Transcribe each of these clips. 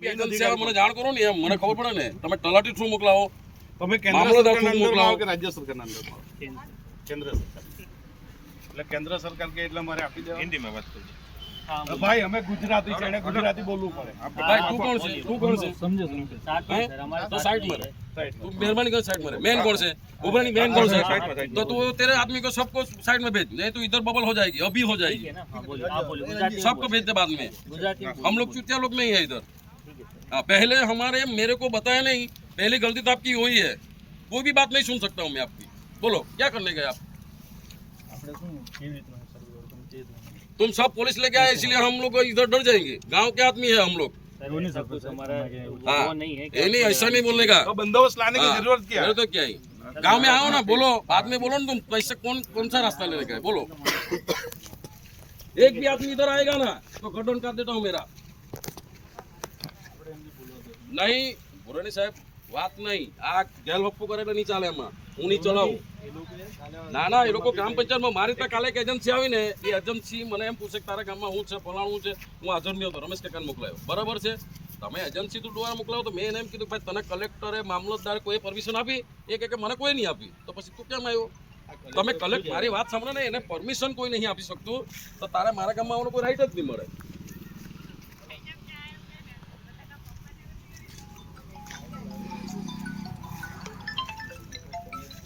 બી agency આવે મને જાણ કરો ને એમ મને ખબર પડે ને તમે તલાટી થ્રુ મોકલાવો તમે કેન્દ્ર મામલતદાર સરકારના થ્રુ અંદરમાં મોકલાવો. આવો કે રાજ્ય સરકારના અંદરમાં આવો? કેન્દ્ર સરકાર એટલે કેન્દ્ર સરકાર કે એટલે મારે આપી દેવા હિન્દીમાં વાત કરજો અ ભાઈ અમે ગુજરાતી છે એને ગુજરાતી બોલવું પડે આપણે ભાઈ તું કોણ છે તું કોણ છે સમજો સમજો હે? તો સાઈડ મારે સાઈડ तू मेहरबानी कर साइड में रह। मेन कौन से उभरनी मेन कौन से साइड में, साइड तो तू तेरे आदमी को सबको साइड में भेज नहीं तो इधर बबल हो जाएगी अभी हो जाएगी है ना हाँ बोलिए आप बोलिए गुजराती में सबको भेज दे बाद में बोलिए। गुजराती में हम लोग चुतिया लोग नहीं है इधर आ, पहले हमारे मेरे को बताया नहीं पहली गलती तो आपकी हुई है। कोई भी बात नहीं सुन सकता हूँ मैं आपकी। बोलो क्या करने गए आप? तुम सब पुलिस लेके आए इसलिए हम लोग इधर डर जाएँगे। गाँव के आदमी है हम लोग। नहीं हाँ। हाँ। ऐसा नहीं बोलने का। तो बंदोबस्त लाने की ज़रूरत क्या है? तो क्या है। गाँव में आओ ना बोलो बाद में बोलो ना तुम तो पैसे कौन कौन सा रास्ता लेने का बोलो। एक भी आदमी इधर आएगा ना तो गठन कर देता हूँ मेरा। नहीं પુરાણી સાહેબ, વાત નહીં. આ ગેલ હપ્પુ કરે એટલે નહીં ચાલે એમાં. હું નહીં ચલાવું. ના ના, એ લોકો ગ્રામ પંચાયતમાં મારી ત્યાં કાલે એક એજન્સી આવીને, એ એજન્સી મને એમ પૂછે કે તારા ગામમાં હું છે, ફલાણું છે? હું હાજર નહીં હતો, રમેશ કાકાને મોકલાયો. બરાબર છે? તમે એજન્સી તું દ્વારા મોકલાવો તો મેં એને એમ કીધું, ભાઈ, તને કલેક્ટરે મામલતદાર કોઈ પરમિશન આપી? એ કે, મને કોઈ નહીં આપી. તો પછી તું કેમ આવ્યો? તમે કલેક્ટ મારી વાત સાંભળો ને, એને પરમિશન કોઈ નહીં આપી શકતું. તો તારે મારા ગામમાં આવવાનો કોઈ રાઈટ જ નહીં મળે.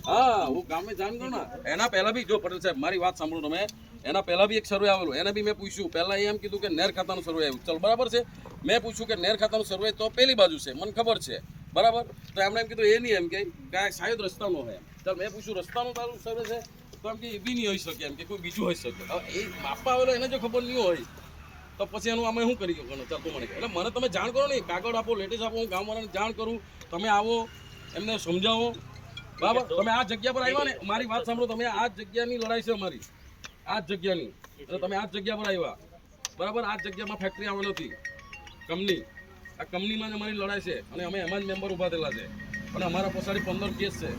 હા, હું ગામે જાણ કરું ને એના પહેલા બી જો પટેલ સાહેબ, મારી વાત સાંભળો તમે. એના પહેલા બી એક સર્વે આવેલું. એને બી મેં પૂછ્યું. પહેલા એમ કીધું કે નેર ખાતાનું સર્વે આવ્યું. ચાલ, બરાબર છે? મેં પૂછ્યું કે નેર ખાતાનું સર્વે તો પેલી બાજુ છે. મને ખબર છે. બરાબર? તો એમણે એમ કીધું, એ નહીં એમ કે, કાંઈ શાયદ રસ્તાનો હોય એમ. ચાલ મેં પૂછ્યું, રસ્તાનું તારું સર્વે છે? તો એમ કે, એ બી નહીં હોઈ શકે એમ કે, કોઈ બીજું હોઈ શકે. એ બાપા આવેલો, એને જો ખબર નહીં હોય, તો પછી એનું અમે શું કરી ગયો ચાલતું મને એટલે મને તમે જાણ કરો ને, કાગળ આપો, લેટેસ્ટ આપો, હું ગામવાળાને જાણ કરું. તમે આવો, એમને સમજાવો. બરાબર તમે આ જગ્યા પર આવ્યા ને, મારી વાત સાંભળો, તમે આ જગ્યાની લડાઈ છે અમારી. આ જગ્યાની. એટલે તમે આ જગ્યા પર આવ્યા. બરાબર? આ જગ્યામાં ફેક્ટરી આવવાની નથી કંપની. આ કંપનીમાં જ અમારી લડાઈ છે અને અમે એમાં જ મેમ્બર ઊભા થયેલા છે. અને અમારા પછાડી પંદર કેસ છે.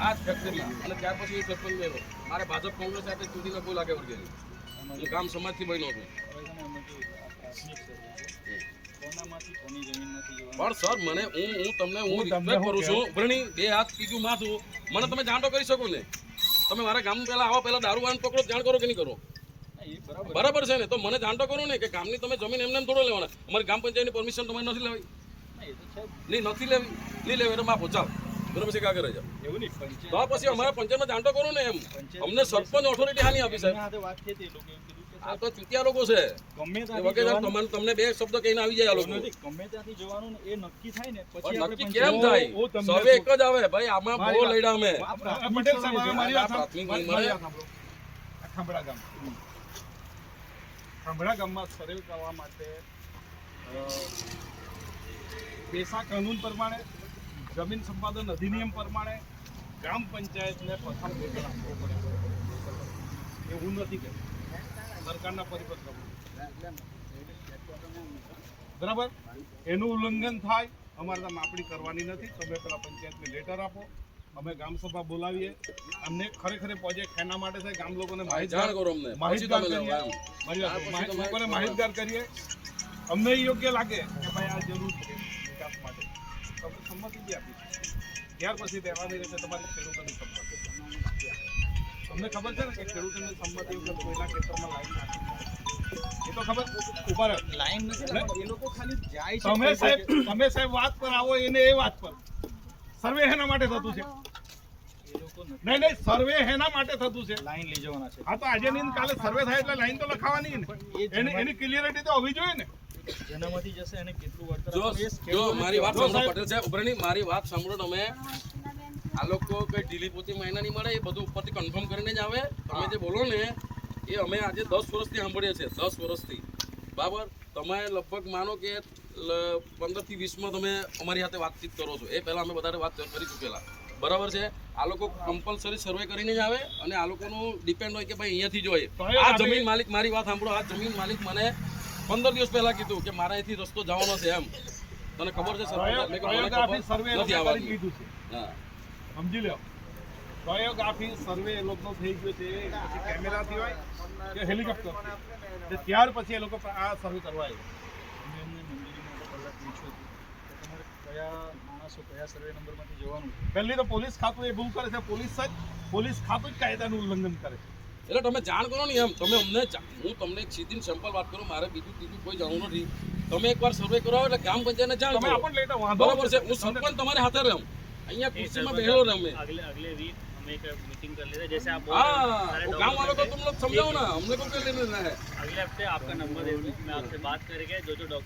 આ જ ફેક્ટરીમાં અને ત્યાર પછી સરપંચ બન્યો મારે ભાજપ કોંગ્રેસ સાથે ચૂંટીને કોઈ લાગે વળગેલી હું ગામ સમાજથી બન્યો છું. કોનામાંથી કોની જમીનમાંથી જવાનું પણ સર મને હું હું તમને હું રિક્વેસ્ટ કરું છું. ભરણી બે હાથ ત્રીજું માથું. મને તમે જાણ તો કરી શકો ને. તમે મારા ગામ પહેલા આવો પહેલા દારૂ વાન પકડો જાણ કરો કે નહીં કરો. બરાબર છે ને? તો મને જાણ તો કરો ને કે ગામની તમે જમીન એમને એમ થોડો લેવાના. અમારી ગ્રામ પંચાયતની પરમિશન તમારે નથી લેવી. નહીં નથી લેવી. નહીં લેવી એટલે માફો ચાલ. બરાબર છે કાગળ જાઓ એવું નહીં તો આ પછી અમારા પંચાયતમાં જાણ તો કરો ને એમ. અમને સરપંચ ઓથોરિટી હાની આપી સાહેબ વાત થઈ હતી લોકો એવું કીધું કે આ તો ચૂતિયા લોકો છે. ગમે જવાનું તમને બે શબ્દ કહીને આવી જાય આ લોકો. ગમે ત્યાંથી જવાનું એ નક્કી થાય ને પછી આપણે નક્કી કેમ થાય? સવે એક જ આવે. ભાઈ આમાં બહુ લડ્યા અમે. પટેલ સાહેબ હવે મારી વાત ખાંભળા ગામ. ખાંભળા ગામમાં સર્વે કરવા માટે પેશા કાનૂન પ્રમાણે જમીન સંપાદન અધિનિયમ પ્રમાણે ગ્રામ પંચાયતને પ્રથમ વેતન આપવું પડે. હું નથી કહેતો. સરકારના પરિપત્ર બરાબર? એનું ઉલ્લંઘન થાય અમારે માપણી કરવાની નથી. તમે પેલા પંચાયતને લેટર આપો. અમે ગામ સભા બોલાવીએ. અમને ખરેખર પ્રોજેક્ટ એના માટે થાય ગામ લોકોને માહિતગાર કરો અમને. માહિતગાર કરીએ. માહિતગાર કરીએ. અમને યોગ્ય લાગે કે ભાઈ આ જરૂર સંમતિ બી આપી ત્યાર પછી રહેવાની રીતે તમારી ખેડૂતોની સંમતિ. તમને ખબર છે ને કે ખેડૂતોની સંમતિ વગર કોઈના ખેતરમાં લાઈન નાખી એ તો ખબર? ઊભા લાઈન નથી એ લોકો ખાલી જાય છે તમે સાહેબ તમે સાહેબ વાત પર આવો એને એ વાત પર. સર્વે એના માટે થતું છે. નહીં નહીં સર્વે એના માટે થતું છે. લાઈન લઈ જવાના છે. હા તો આજે નહીં કાલે સર્વે થાય એટલે લાઈન તો લખાવાની ને. એની એની ક્લિયરિટી તો હોવી જોઈએ ને. જેનામાંથી જશે એને કેટલું વળતર જો આપવું એ જો ખેડૂતોને મારી વાત સાંભળો. પટેલ સાહેબ ઉભરણી મારી વાત સાંભળો તમે. આ લોકો કઈ ઢીલી પોતી મહિના નહીં મળે એ બધું ઉપરથી કન્ફર્મ કરીને જ આવે. તમે જે બોલો ને એ અમે આજે દસ વર્ષથી સાંભળીએ છીએ દસ વર્ષથી. બરાબર? તમે લગભગ માનો કે પંદરથી વીસમાં તમે અમારી સાથે વાતચીત કરો છો. એ પહેલાં અમે વધારે વાત કરી ચૂકેલા બરાબર છે? આ લોકો કમ્પલસરી સર્વે કરીને જ આવે અને આ લોકોનું ડિપેન્ડ હોય કે ભાઈ અહીંયાથી જોઈએ આ જમીન માલિક મારી વાત સાંભળો આ જમીન માલિક મને પંદર દિવસ પહેલા કીધું કે મારા અહીંથી રસ્તો જવાનો છે એમ. તને ખબર છે સર? મેં કીધું, મને પ્રયોગાફી સર્વે એ ખબર કરી લીધું છે. હા. સમજી લો આપી સર્વે એ લોકોનો થઈ ગયો છે પછી કેમેરાથી હોય કે હેલિકોપ્ટર ત્યાર પછી એ લોકો આ સર્વે કરવા પહેલા માણસો કયા સર્વે નંબરમાંથી જવાનું પહેલી તો પોલીસ ખાતું એ ભૂલ કરે છે. પોલીસ જ પોલીસ ખાતું જ કાયદાનું ઉલ્લંઘન કરે છે. એટલે તમે જાણ કરો ને એમ તમે અમને જા- હું તમને એક સીધી સિમ્પલ વાત કરું મારે બીજું ત્રીજું કોઈ જાણવું નથી તમે એકવાર સર્વે કરાવો એટલે ગ્રામ પંચાયતને જાણ તમે કરો આપણને લેતા વાંધો બરાબર છે હું તમને- સરપંચ તમારી હાથે રહું અહીંયા नहीं, कुर्सी में सर, बैठो रहे मतलब अगले अगले वीक हम एक मीटिंग कर लेते हैं जैसे आप बोल हाँ रहे हैं, सारे वो गाँव वालों को document तुम लोग समझाओ ना हमने को क्या लेना देना है है। अगले हफ्ते आपका नंबर दे दूँ मैं आपसे बात करके जो जो